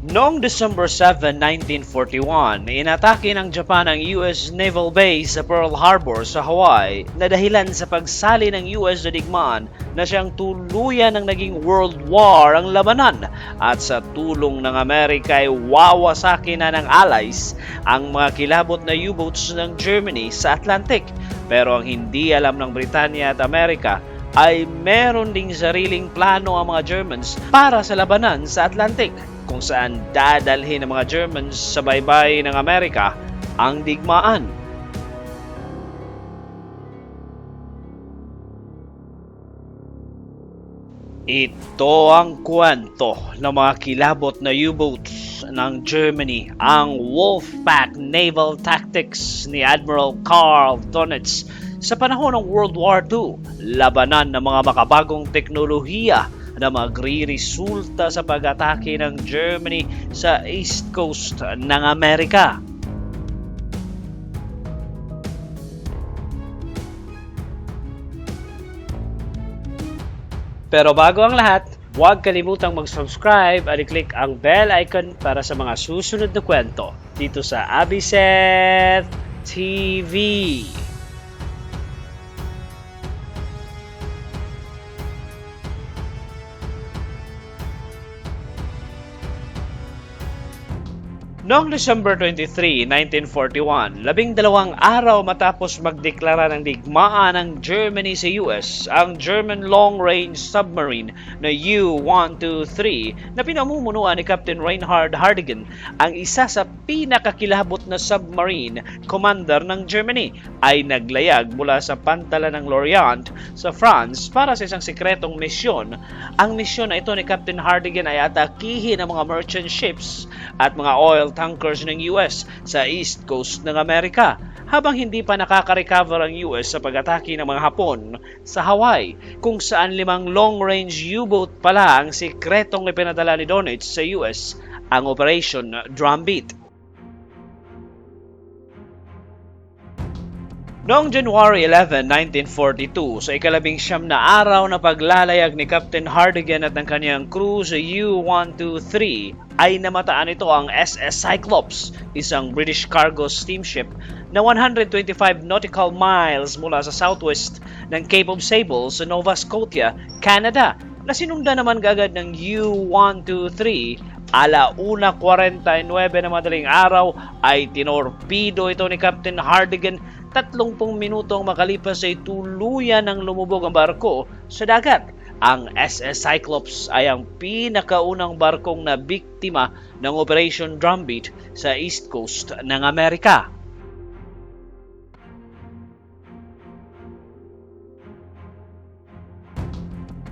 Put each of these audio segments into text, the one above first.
Noong December 7, 1941, inatake ng Japan ang US Naval Base sa Pearl Harbor sa Hawaii na dahilan sa pagsali ng US sa digmaan na siyang tuluyan ng naging World War ang labanan at sa tulong ng Amerika ay wawasaki na ng Allies ang mga kilabot na U-boats ng Germany sa Atlantic. Pero ang hindi alam ng Britanya at Amerika ay meron ding sariling plano ang mga Germans para sa labanan sa Atlantic kung saan dadalhin ng mga Germans sa baybay ng Amerika ang digmaan. Ito ang kwento ng mga kilabot na U-boats ng Germany, ang Wolfpack Naval Tactics ni Admiral Karl Donitz sa panahon ng World War II, labanan ng mga makabagong teknolohiya na magriresulta sa pag-atake ng Germany sa East Coast ng Amerika. Pero bago ang lahat, huwag kalimutang mag-subscribe at i-click ang bell icon para sa mga susunod na kwento dito sa Abiset TV. Noong December 23, 1941, labing dalawang araw matapos magdeklara ng digmaan ng Germany sa US, ang German long-range submarine na U-123 na pinamumunuan ni Captain Reinhard Hardigan ang isa sa pinakakilabot na submarine commander ng Germany ay naglayag mula sa pantala ng Lorient sa France para sa isang sikretong misyon. Ang misyon na ito ni Captain Hardigan ay atakihin ang mga merchant ships at mga oil tankers ng US sa East Coast ng Amerika habang hindi pa nakaka-recover ang US sa pag-atake ng mga Hapon sa Hawaii kung saan limang long-range U-boat pala ang sikretong ipinadala ni Donitz sa US ang Operation Drumbeat. Noong January 11, 1942, sa ikalabing siyam na araw na paglalayag ni Captain Hardigan at ng kanyang crew sa U-123, ay namataan ito ang SS Cyclops, isang British cargo steamship na 125 nautical miles mula sa southwest ng Cape of Sable sa Nova Scotia, Canada, na sinundan naman gagad ng U-123 ala 1.49 na madaling araw ay tinorpido ito ni Captain Hardigan 30 minutong makalipas ay tuluyan ng lumubog ang barko sa dagat. Ang SS Cyclops ay ang pinakaunang barkong na biktima ng Operation Drumbeat sa East Coast ng Amerika.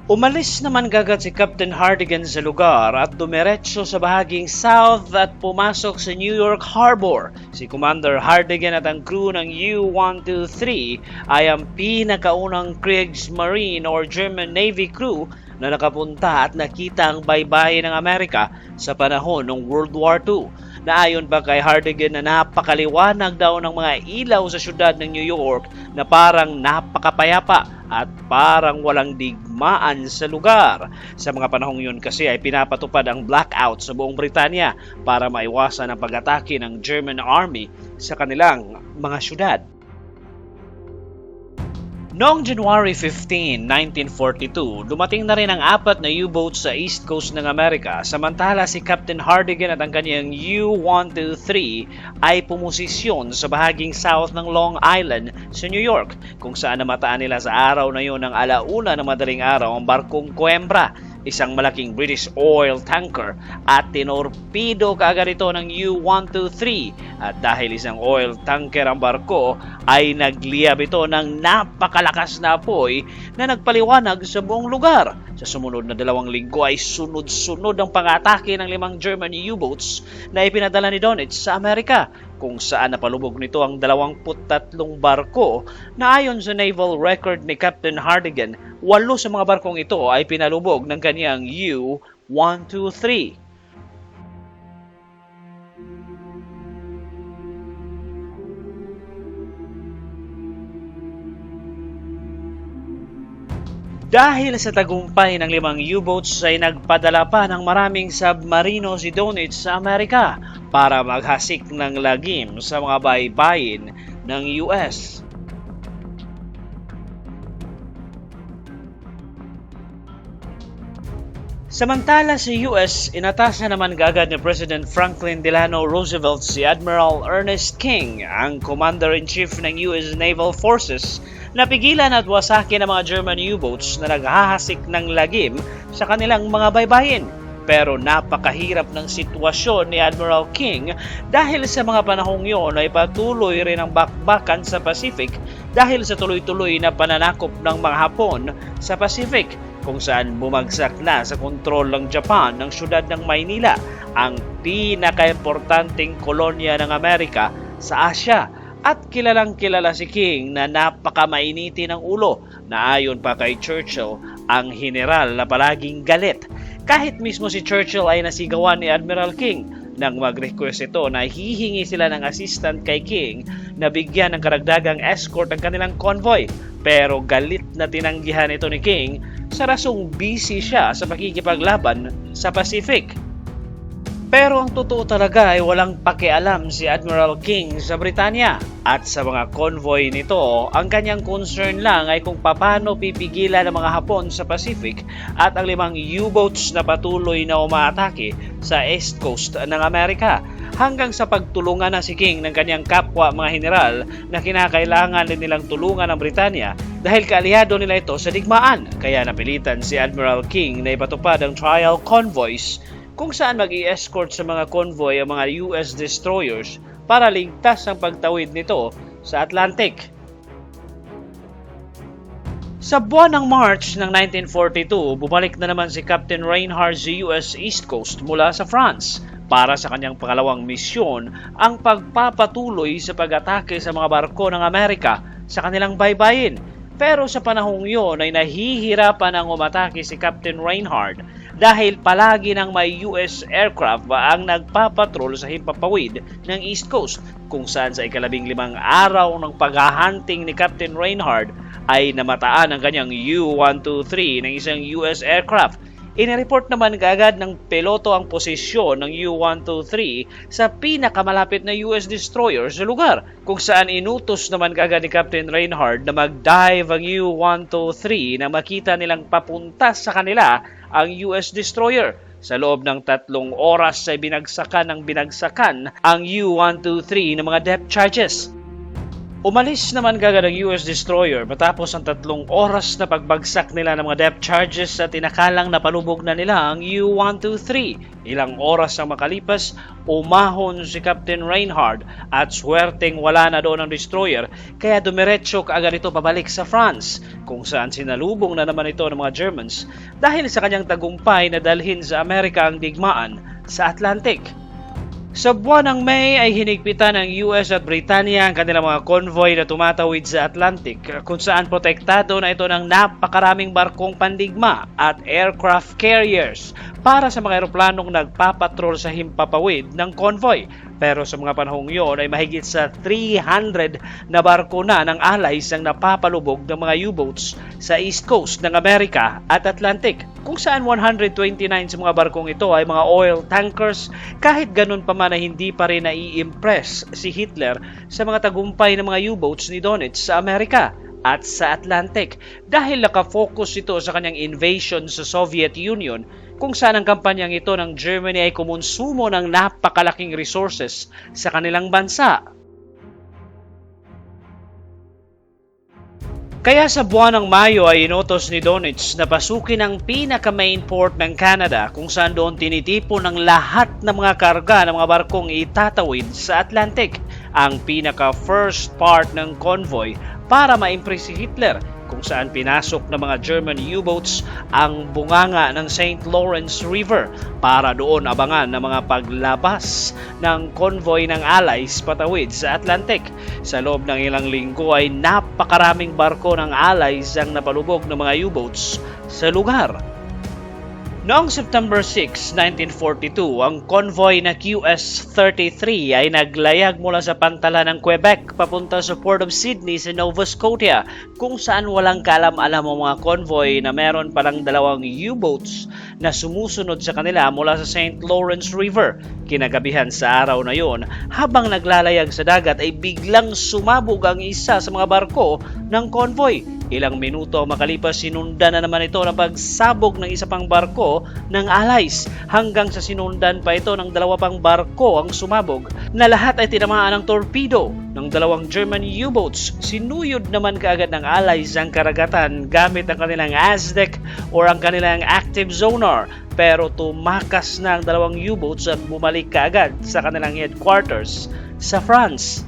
Umalis naman gagad si Captain Hardigan sa lugar at dumiretso sa bahaging south at pumasok sa New York Harbor. Si Commander Hardigan at ang crew ng U-123 ay ang pinakaunang Kriegsmarine or German Navy crew na nakapunta at nakita ang baybayin ng Amerika sa panahon ng World War II na ayon pa kay Hardigan na napakaliwanag daw ng mga ilaw sa syudad ng New York na parang napakapayapa at parang walang digmaan sa lugar. Sa mga panahong yun kasi ay pinapatupad ang blackout sa buong Britanya para maiwasan ang pag-atake ng German Army sa kanilang mga syudad. Noong January 15, 1942, dumating na rin ang apat na U-boats sa East Coast ng Amerika. Samantala si Captain Hardigan at ang kanyang U-123 ay pumosisyon sa bahaging south ng Long Island sa New York kung saan namataan nila sa araw na yun ng alauna ng madaling araw ang barkong Coimbra isang malaking British oil tanker at tinorpido kaagad ito ng U-123 at dahil isang oil tanker ang barko ay nagliyab ito ng napakalakas na apoy na nagpaliwanag sa buong lugar. Sa sumunod na dalawang linggo ay sunod-sunod ang pangatake ng limang German U-boats na ipinadala ni Donitz sa Amerika kung saan napalubog nito ang 23 barko na ayon sa naval record ni Captain Hardigan, walo sa mga barkong ito ay pinalubog ng kanyang U-123. Dahil sa tagumpay ng limang U-boats ay nagpadala pa ng maraming submarino si Donitz sa Amerika para maghasik ng lagim sa mga baybayin ng US. Samantala sa US, inatasan naman gagad ni President Franklin Delano Roosevelt si Admiral Ernest King, ang Commander-in-Chief ng US Naval Forces, na pigilan at wasakin ang mga German U-boats na naghahasik ng lagim sa kanilang mga baybayin. Pero napakahirap ng sitwasyon ni Admiral King dahil sa mga panahong yon ay patuloy rin ang bakbakan sa Pacific dahil sa tuloy-tuloy na pananakop ng mga Hapon sa Pacific kung saan bumagsak na sa kontrol ng Japan ng syudad ng Maynila, ang pinakaimportanteng kolonya ng Amerika sa Asya. At kilalang kilala si King na napakamainiti ng ulo na ayon pa kay Churchill ang general na palaging galit. Kahit mismo si Churchill ay nasigawan ni Admiral King nang mag-request ito na hihingi sila ng assistant kay King na bigyan ng karagdagang escort ang kanilang convoy. Pero galit na tinanggihan ito ni King sa rasong busy siya sa pakikipaglaban sa Pacific. Pero ang totoo talaga ay walang pakialam si Admiral King sa Britanya at sa mga convoy nito, ang kanyang concern lang ay kung paano pipigilan ang mga Hapon sa Pacific at ang limang U-boats na patuloy na umaatake sa East Coast ng Amerika hanggang sa pagtulungan na si King ng kanyang kapwa mga general na kinakailangan din nilang tulungan ng Britanya dahil kaalyado nila ito sa digmaan. Kaya napilitan si Admiral King na ipatupad ang trial convoys kung saan mag escort sa mga convoy ang mga US destroyers para ligtas ang pagtawid nito sa Atlantic. Sa buwan ng March ng 1942, bumalik na naman si Captain Reinhard sa US East Coast mula sa France para sa kanyang pangalawang misyon ang pagpapatuloy sa pag-atake sa mga barko ng Amerika sa kanilang baybayin. Pero sa panahong yon ay nahihirapan ang umatake si Captain Reinhard dahil palagi ng may US aircraft ang nagpapatrol sa himpapawid ng East Coast kung saan sa ikalabing limang araw ng paghahunting ni Captain Reinhard ay namataan ang kanyang U-123 ng isang US aircraft. Inireport naman gagad ng piloto ang posisyon ng U-123 sa pinakamalapit na US destroyer sa lugar kung saan inutos naman gagad ni Captain Reinhard na mag-dive ang U-123 na makita nilang papunta sa kanila ang US destroyer. Sa loob ng tatlong oras ay binagsakan ng binagsakan ang U-123 ng mga depth charges. Umalis naman gagad ang US destroyer matapos ang tatlong oras na pagbagsak nila ng mga depth charges at tinakalang napalubog na nila ang U-123. Ilang oras ang makalipas, umahon si Captain Reinhard at swerteng wala na doon ang destroyer kaya dumiretso kaagad ito pabalik sa France kung saan sinalubong na naman ito ng mga Germans dahil sa kanyang tagumpay na dalhin sa Amerika ang digmaan sa Atlantic. Sa buwan ng May ay hinigpitan ng US at Britanya ang kanilang mga convoy na tumatawid sa Atlantic kung saan protektado na ito ng napakaraming barkong pandigma at aircraft carriers para sa mga eroplanong nagpapatrol sa himpapawid ng convoy. Pero sa mga panahong yon ay mahigit sa 300 na barko na ng allies ang napapalubog ng mga U-boats sa East Coast ng Amerika at Atlantic kung saan 129 sa mga barkong ito ay mga oil tankers. Kahit ganun pa man ay hindi pa rin nai-impress si Hitler sa mga tagumpay ng mga U-boats ni Donitz sa Amerika at sa Atlantic. Dahil nakafocus ito sa kanyang invasion sa Soviet Union kung saan ang kampanyang ito ng Germany ay kumonsumo ng napakalaking resources sa kanilang bansa. Kaya sa buwan ng Mayo ay inotos ni Donitz na pasukin ang pinaka-main port ng Canada kung saan doon tinitipon ng lahat ng mga karga ng mga barkong itatawid sa Atlantic. Ang pinaka-first part ng convoy para ma-impress si Hitler kung saan pinasok ng mga German U-boats ang bunganga ng St. Lawrence River para doon abangan ng mga paglabas ng convoy ng Allies patawid sa Atlantic. Sa loob ng ilang linggo ay napakaraming barko ng Allies ang napalubog ng mga U-boats sa lugar. Noong September 6, 1942, ang convoy na QS-33 ay naglayag mula sa pantala ng Quebec papunta sa Port of Sydney sa Nova Scotia kung saan walang kalam-alam ang mga convoy na meron palang dalawang U-boats na sumusunod sa kanila mula sa St. Lawrence River. Kinagabihan sa araw na yon, habang naglalayag sa dagat ay biglang sumabog ang isa sa mga barko ng convoy. Ilang minuto makalipas sinundan na naman ito ng pagsabog ng isa pang barko ng Allies hanggang sa sinundan pa ito ng dalawa pang barko ang sumabog na lahat ay tinamaan ng torpedo ng dalawang German U-boats. Sinuyod naman kaagad ng Allies ang karagatan gamit ang kanilang Aztec or ang kanilang active sonar pero tumakas na ang dalawang U-boats at bumalik kaagad sa kanilang headquarters sa France.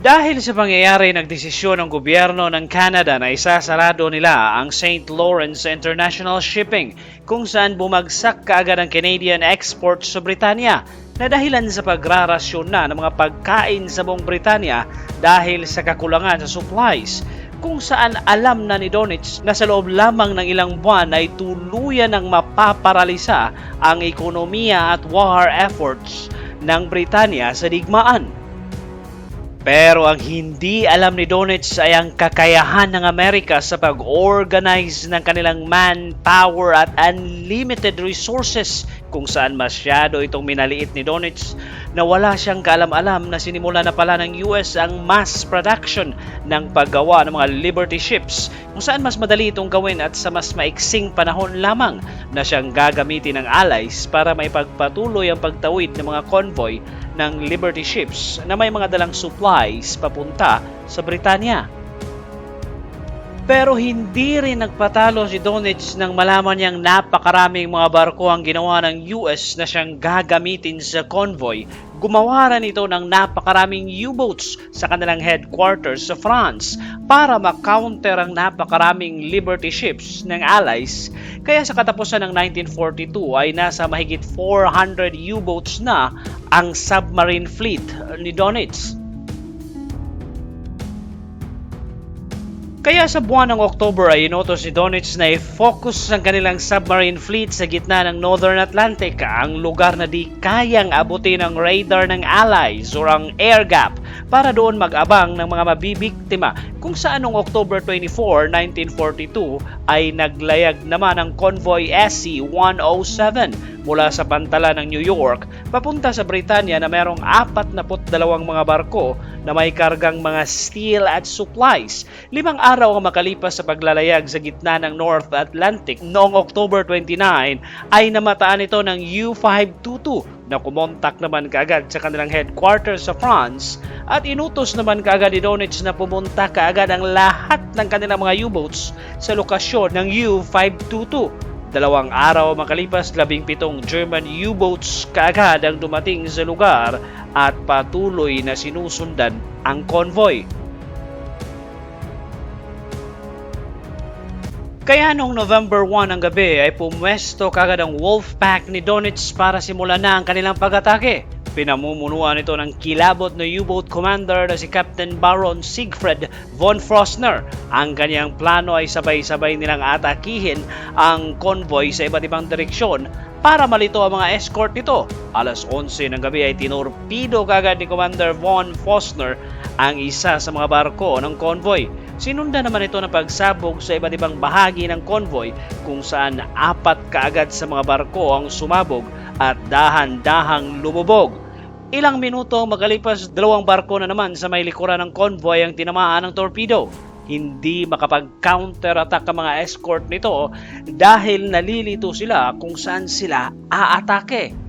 Dahil sa pangyayari nagdesisyon ng gobyerno ng Canada na isasarado nila ang St. Lawrence International Shipping kung saan bumagsak kaagad ang Canadian exports sa Britanya na dahilan sa pagrarasyon na ng mga pagkain sa buong Britanya dahil sa kakulangan sa supplies kung saan alam na ni Donich na sa loob lamang ng ilang buwan ay tuluyan ng mapaparalisa ang ekonomiya at war efforts ng Britanya sa digmaan. Pero ang hindi alam ni Donitz ay ang kakayahan ng Amerika sa pag-organize ng kanilang manpower at unlimited resources kung saan masyado itong minaliit ni Donitz na wala siyang kaalam-alam na sinimula na pala ng US ang mass production ng paggawa ng mga Liberty ships kung saan mas madali itong gawin at sa mas maiksing panahon lamang na siyang gagamitin ng allies para maipagpatuloy ang pagtawid ng mga convoy ng Liberty ships na may mga dalang supplies papunta sa Britanya. Pero hindi rin nagpatalo si Donich nang malaman niyang napakaraming mga barko ang ginawa ng US na siyang gagamitin sa convoy. Gumawa rin ito ng napakaraming U-boats sa kanilang headquarters sa France para makounter ang napakaraming Liberty ships ng Allies. Kaya sa katapusan ng 1942 ay nasa mahigit 400 U-boats na ang submarine fleet ni Donitz. Kaya sa buwan ng October ay inotos ni Donitz na i-focus ang kanilang submarine fleet sa gitna ng Northern Atlantic, ang lugar na di kayang abutin ng radar ng Allies o ang air gap para doon mag-abang ng mga mabibiktima kung saan noong October 24, 1942 ay naglayag naman ang convoy SC-107 mula sa pantala ng New York papunta sa Britanya na merong 42 mga barko na may kargang mga steel at supplies. Limang araw ang makalipas sa paglalayag sa gitna ng North Atlantic noong October 29 ay namataan ito ng U-522 na kumontak naman kaagad sa kanilang headquarters sa France at inutos naman kaagad ni Donich na pumunta kaagad ang lahat ng kanilang mga U-boats sa lokasyon ng U-522. Dalawang araw makalipas, labing pitong German U-boats kaagad ang dumating sa lugar at patuloy na sinusundan ang convoy. Kaya noong November 1 ng gabi ay pumwesto kagad ang Wolfpack ni Donitz para simulan na ang kanilang pag-atake. Pinamumunuan ito ng kilabot na U-boat commander na si Captain Baron Siegfried von Frostner. Ang kanyang plano ay sabay-sabay nilang atakihin ang convoy sa iba't ibang direksyon para malito ang mga escort nito. Alas 11 ng gabi ay tinorpido kagad ni Commander von Frostner ang isa sa mga barko ng convoy. Sinunda naman ito ng pagsabog sa iba't ibang bahagi ng convoy kung saan apat kaagad sa mga barko ang sumabog at dahan-dahang lumubog. Ilang minuto magalipas, dalawang barko na naman sa may likuran ng convoy ang tinamaan ng torpedo. Hindi makapag-counter-attack ang mga escort nito dahil nalilito sila kung saan sila aatake.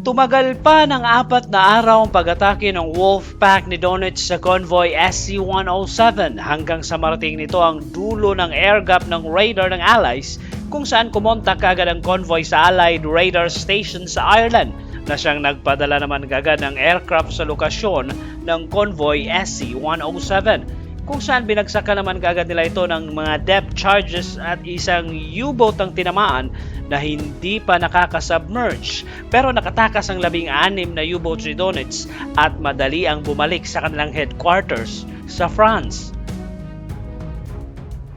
Tumagal pa ng apat na araw ang pag-atake ng Wolfpack ni Donitz sa convoy SC-107 hanggang sa marating nito ang dulo ng air gap ng radar ng Allies kung saan kumontak kagad ang convoy sa Allied radar station sa Ireland na siyang nagpadala naman kagad ng aircraft sa lokasyon ng convoy SC-107 kung saan binagsakan naman kagad nila ito ng mga depth charges at isang U-boat ang tinamaan na hindi pa nakakasubmerge pero nakatakas ang labing anim na U-boats ni Donitz at madali ang bumalik sa kanilang headquarters sa France.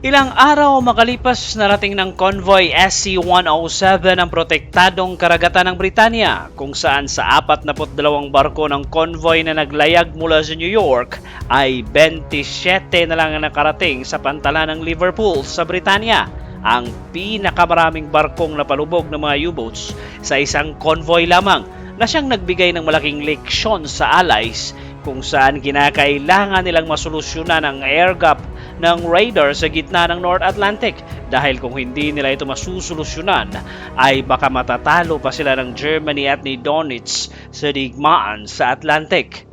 Ilang araw makalipas narating ng convoy SC-107 ang protektadong karagatan ng Britanya kung saan sa 42 barko ng convoy na naglayag mula sa New York ay 27 na lang ang nakarating sa pantalan ng Liverpool sa Britanya ang pinakamaraming barkong napalubog ng mga U-boats sa isang convoy lamang na siyang nagbigay ng malaking leksyon sa allies kung saan kinakailangan nilang masolusyonan ang air gap ng radar sa gitna ng North Atlantic dahil kung hindi nila ito masusolusyonan ay baka matatalo pa sila ng Germany at ni Donitz sa digmaan sa Atlantic.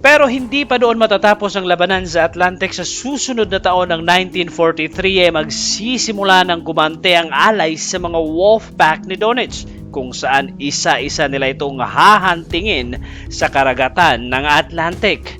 Pero hindi pa doon matatapos ang labanan sa Atlantic sa susunod na taon ng 1943 ay magsisimula ng gumante ang allies sa mga wolf pack ni Donitz kung saan isa-isa nila itong hahantingin sa karagatan ng Atlantic.